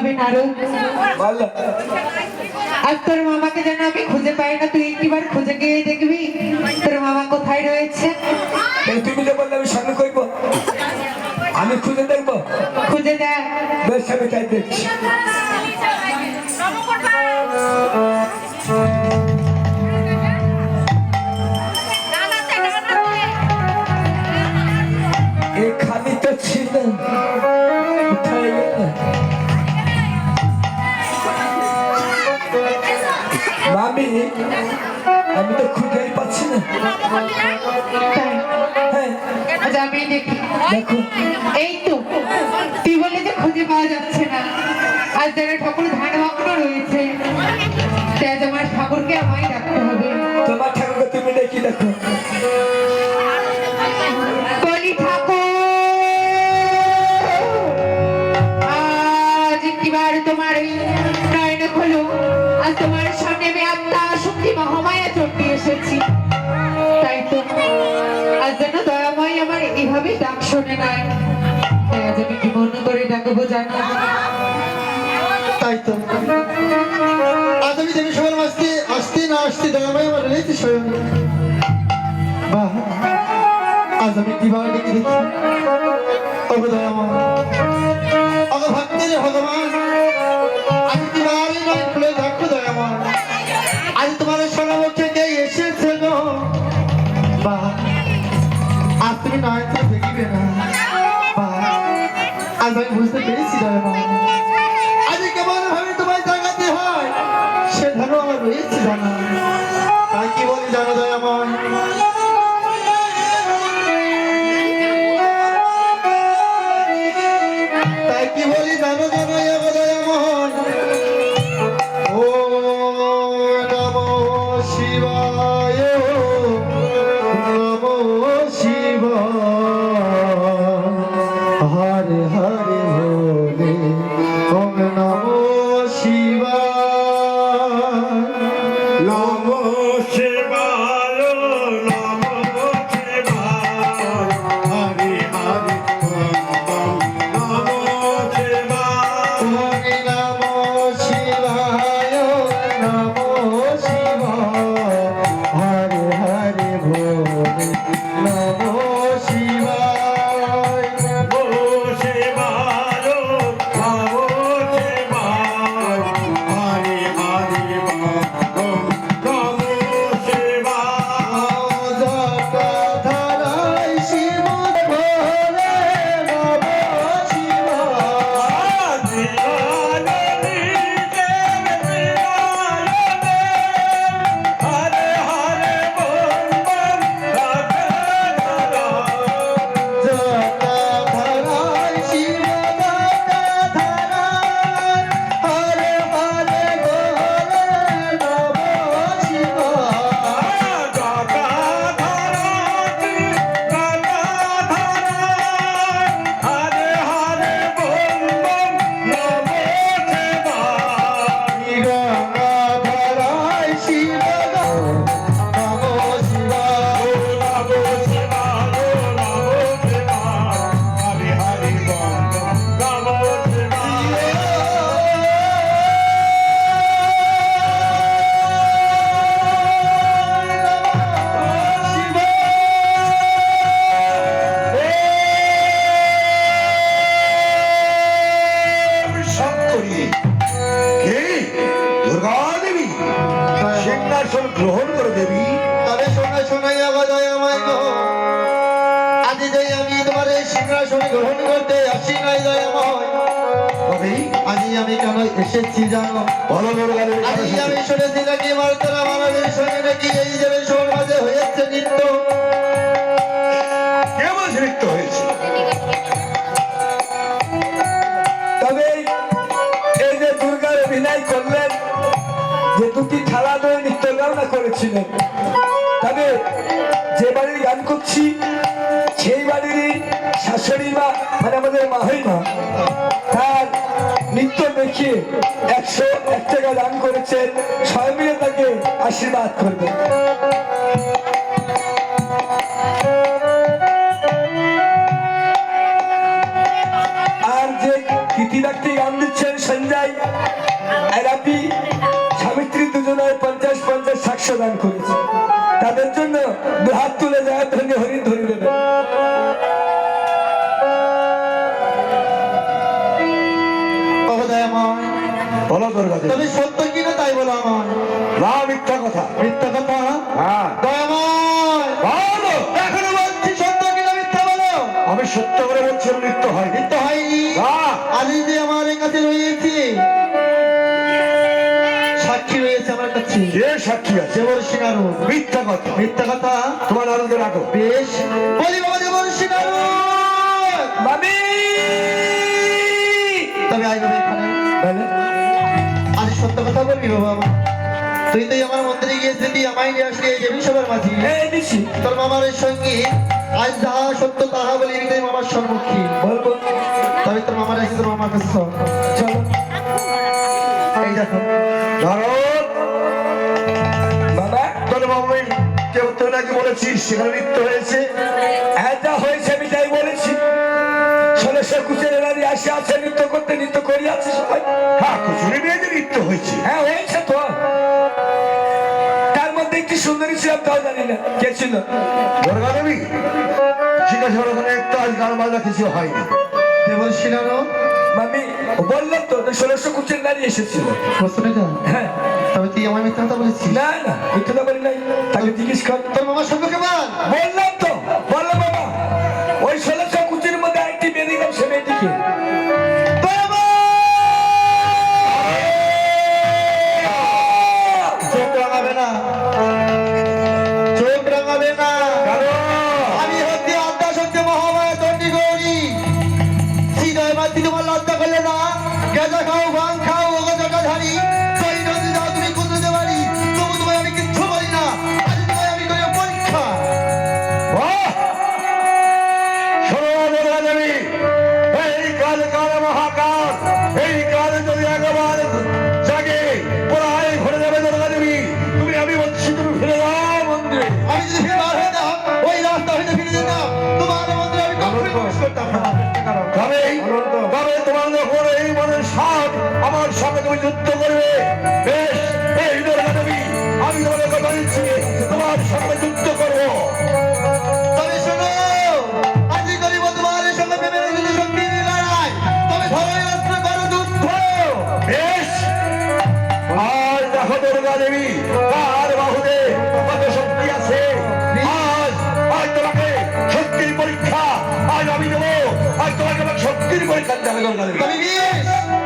হবে বলো আর। তোর মামাকে যেন আমি খুঁজে পাই না তুই একটিবার খুঁজে গিয়ে দেখবি তোর মামা কোথায় রয়েছে। তুমি যে বললে আমি সঙ্গে করব আমি খুঁজে দেখব। খুঁজে দেখ বেশ আমি তাই দেখছি। এখানে তো ছিল আমি তো খুঁজেই পাচ্ছি না। হ্যাঁ আমি দেখি দেখো। এই তো তুই বলে যে খুঁজে পাওয়া যাচ্ছে না। আর যারা ঠাকুর ধান ভগ্ন রয়েছে তাই আজ ঠাকুরকে আমায় ডাকতে হবে। তোমার ঠাকুরকে তুমি দেখি দেখো? তাই তো। আজ আমি দেবী সবার আসতে আসতে বাহ। আজ আমি কীভাবে দেখি ভক্তের ভগবান। বুঝতে পেরেছি দয়াময় সিংহাসন গ্রহণ করে দেবী। তবে শোনা শোনাইয়া আমায় গো। আজ যে আমি তোমার এই সিংহাসনে গ্রহণ করতে আসি নাই তবে আজ আমি কেন এসেছি জানো? বলো আজ আমি শুনেছি নাকি মার্তরা মানবের সঙ্গে নাকি এই যে সমাজে হয়েছে নিত্য। কেমন নৃত্য হয়েছে? তবে এই যে দুর্গার অভিনয় করলেন যে দুটি খেলা গাওনা করেছিলেন। তবে যে বাড়ির গান করছি, সেই বাড়িরই শাশুড়ি মা মানে আমাদের মাহিমা তার নৃত্য দেখিয়ে একশো এক টাকা দান করেছেন সবাই মিলে তাকে আশীর্বাদ করবে। আর যে ব্যক্তি গান দিচ্ছেন সঞ্জয় আর দান করেছে। তাদের জন্য হাত তুলে যায় ধন্য হরিণ ধরে দেবে। দেবী। সত্য কিনা তাই বলো আমার না মিথ্যা কথা। মিথ্যা কথা? হ্যাঁ। দয়াময়। এখনও বলছি সত্য কিনা মিথ্যা বলো। আমি সত্য করে বলছি মৃত্যু হয়নি আমার কে সাক্ষী আছে সিনারু মিথ্যা কথা মিথ্যা কথা তোমার আনন্দ রাখো। বেশ বলি বাবা দেবর সিনারু মামি! তবে আই বাবা এখানে বলে, আজ সত্য কথা বলবি বাবা? তুই তো আমার মন্দিরে গিয়েছিলি আমায় নিয়ে আসলি এই দেবী সবার মাঝি। তোর মামার সঙ্গে আজ যাহা সত্য তাহা বলি তুই মামার সম্মুখী বলব তবে তোর মামার এসে তোর মামার কাছে চল। এই দেখো বাবা তোর কেউ তো নাকি বলেছিস সেখানে মৃত্যু হয়েছে। হ্যাঁ যা হয়েছে আমি তাই বলেছি। ষোলোশো কুচের এলারি আসে আছে নৃত্য করতে নৃত্য করি সবাই। হ্যাঁ কুচুরি মেয়েদের মৃত্যু হয়েছে। হ্যাঁ হয়েছে তো। তার মধ্যে একটি সুন্দরী ছিলাম তাও জানি না। কে ছিল? দেবী জিজ্ঞাসা ওখানে একটা আজ গান বাজনা কিছু হয়নি। দেবর সিনারু মামি বললাম তো ষোলোশো কুচের নারী এসেছিল। হ্যাঁ। তবে তুই আমার মিথ্যা কথা বলেছিস। না না মিথ্যা বলি নাই। তাকে জিজ্ঞেস কর। তোর মামার সম্পর্কে বল বললাম রাস্তা ফিরে যেতাম তোমার মন্দিরে আমি কখনোই প্রবেশ করতাম না। তবে তবে তোমার যখন এই মনের সাপ আমার সঙ্গে তুমি যুদ্ধ করবে। বেশ এই দুর্গা আমি তোমাকে কথা দিচ্ছি। তোমার সঙ্গে যুদ্ধ করব। তবে শোনো আজি করিব তোমার সঙ্গে প্রেমের যদি শক্তি লড়াই। তবে এই অস্ত্র করো যুদ্ধ বেশ। দেখো দুর্গা দেবী। cantar redonda de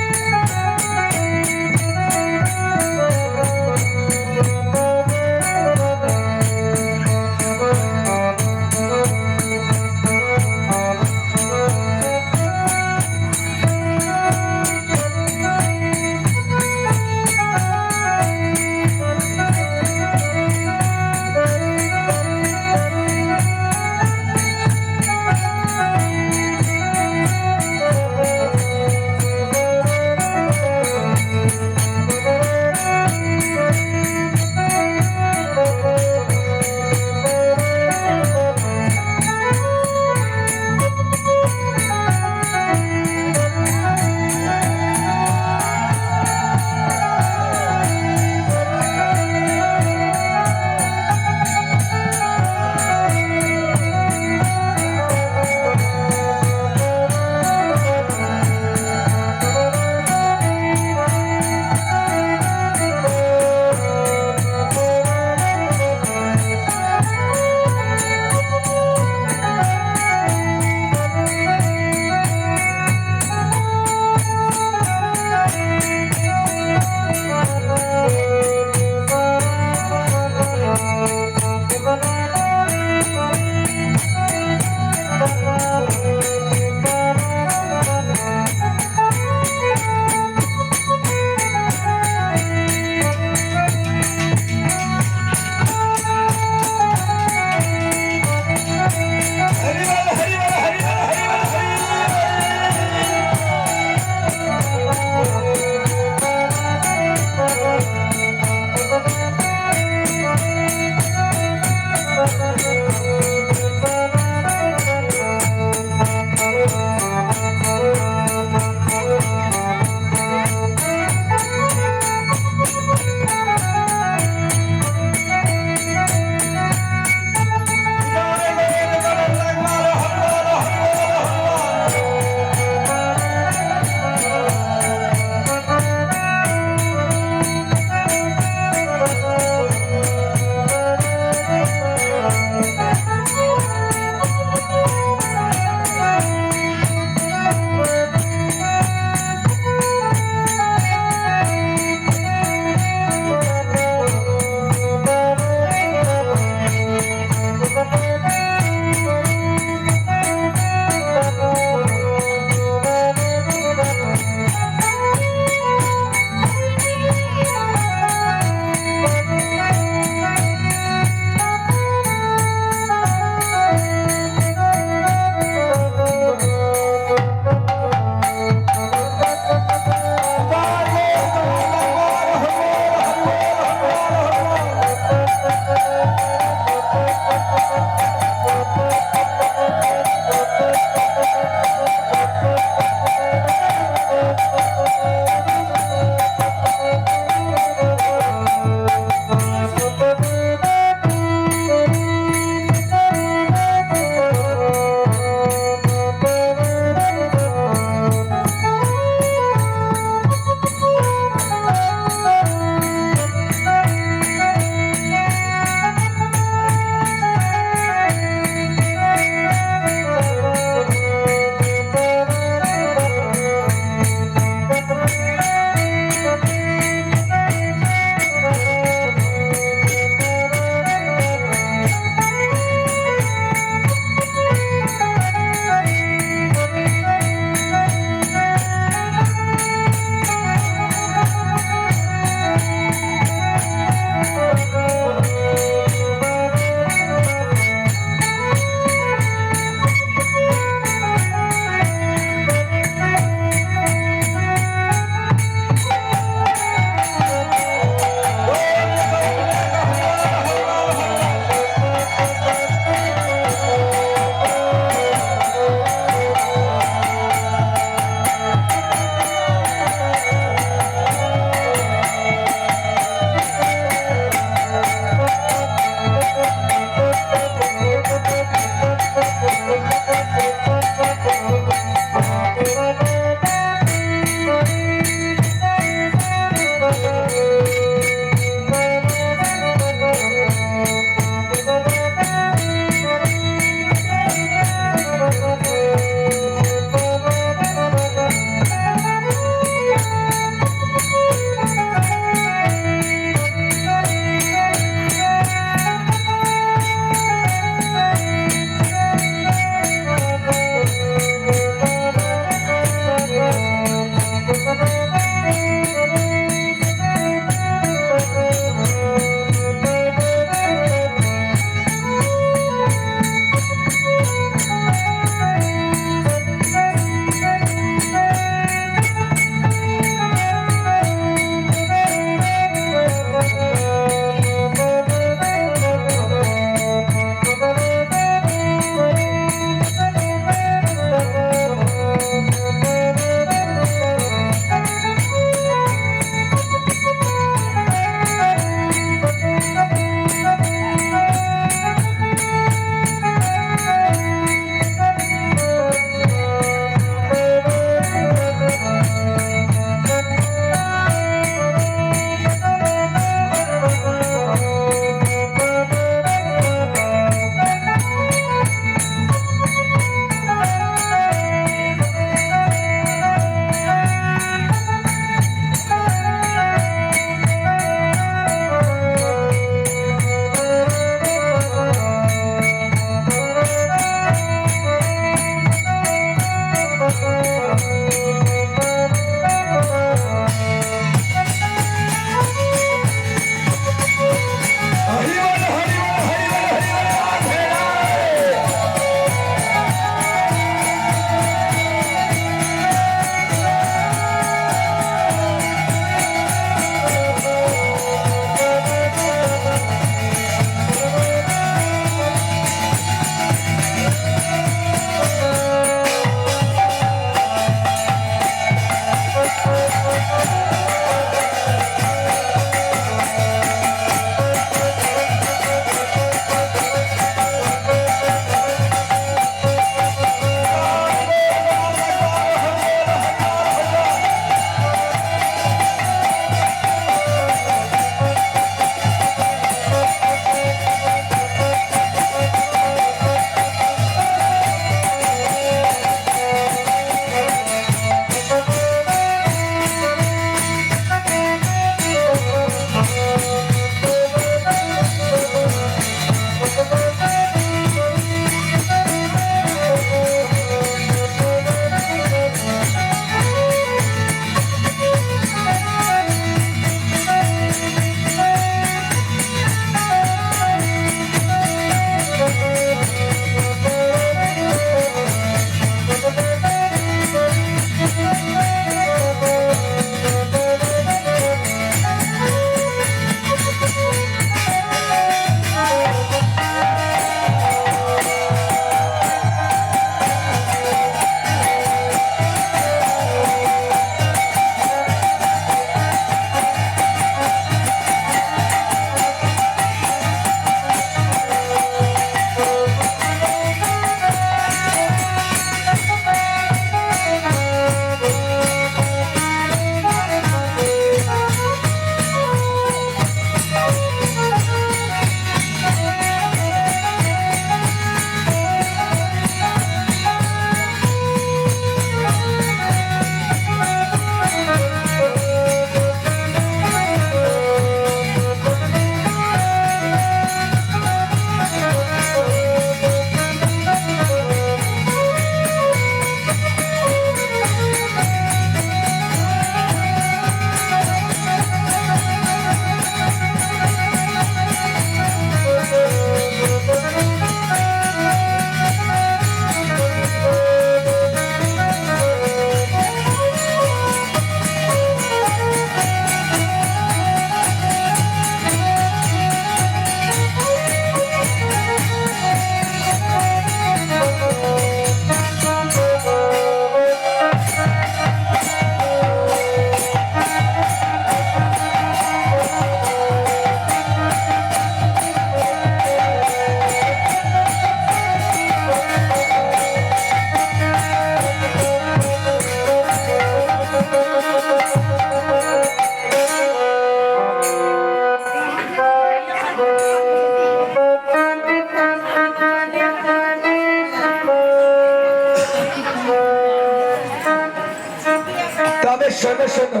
শোনো শোনো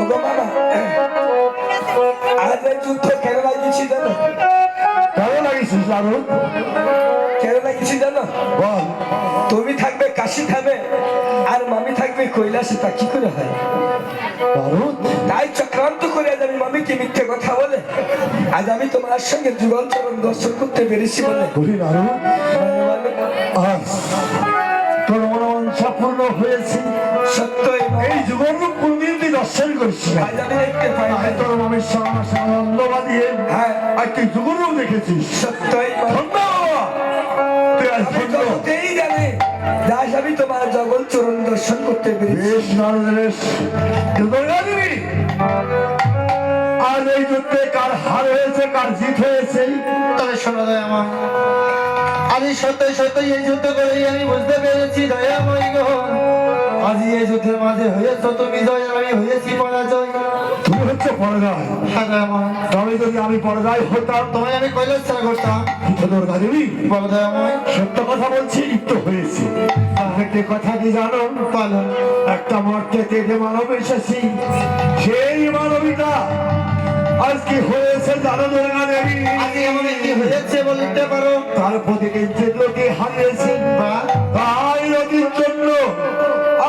ওগো মামা আজ এই যুদ্ধ কেন লাগিয়েছি জানো? কেন লাগিয়েছিস লালু কেন লাগিয়েছি জানো? বল। তুমি থাকবে কাশি থামে আর মামি থাকবে কৈলাসে তা কি করে হয়? তাই চক্রান্ত করে আজ আমি মামিকে মিথ্যে কথা বলে আজ আমি তোমার সঙ্গে যুগল চরণ দর্শন করতে পেরেছি বলে। পূর্ণ হয়েছে। সত্যই এই যুগল কোনদিন দর্শন তোর মামের সঙ্গে আনন্দ হ্যাঁ। আর তুই দেখেছিস? সত্যই। তুই আমি জানি। তোমার জগল চরণ দর্শন করতে পেরেছি। আজ এই যুদ্ধে কার হার হয়েছে কার জিত হয়েছে? তবে শোনো দয়াময় আমি সত্যই সত্যই এই যুদ্ধ করেই আমি বুঝতে পেরেছি দয়াময় গো। আজি এই যুদ্ধের মাঝে হয়েছ তুমি জয় আমি হয়েছি পরাজয়। তুমি হচ্ছে পরাজয়। তবে যদি আমি পরাজয় হতাম তোমায় আমি কৈলাস ছাড়া করতাম দুর্গা দেবী বলো সত্য কথা বলছি হয়েছে। কথা কি জানো? একটা মর্তে মানব এসেছি সেই মানবিতা আজকে হয়েছে জানো দুর্গা দেবী? আজকে আমাদের কি হয়েছে বলতে পারো? তার প্রতিদিন যে লোকে হারিয়েছে বা তাই নদীর জন্য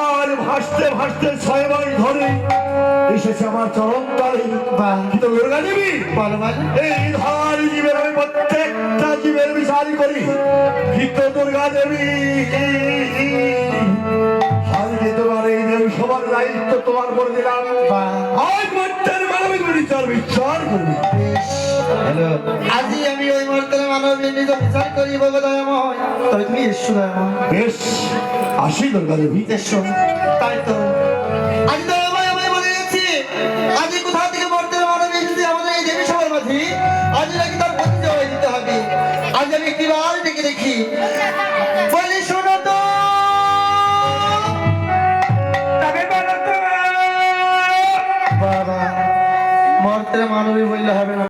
আর ভাসতে ভাসতে ছয় মাস ধরে এসেছে আমার চরম তালে কিন্তু দুর্গা দেবী এই ধার জীবের আমি প্রত্যেকটা জীবের বিচার করি। কিন্তু দুর্গা দেবী মানবিক বিচার করবি আজি আমি ওই মর্তনে মানবীয় নিজ বিচার করি দয়াময়। তবে তুমি এসো দয়াময়। বেশ আসি দেবী। এসো। তাই তো। আজ দয়াময় আমায় বলে গেছি আজ কোথা থেকে মর্তের মানব এসেছে আমাদের এই দেবী সবার মাঝে? আজ নাকি তার পরিচয় দিতে হবে। আজ আমি একটি বার ডেকে দেখি। মানবী বললে হবে না।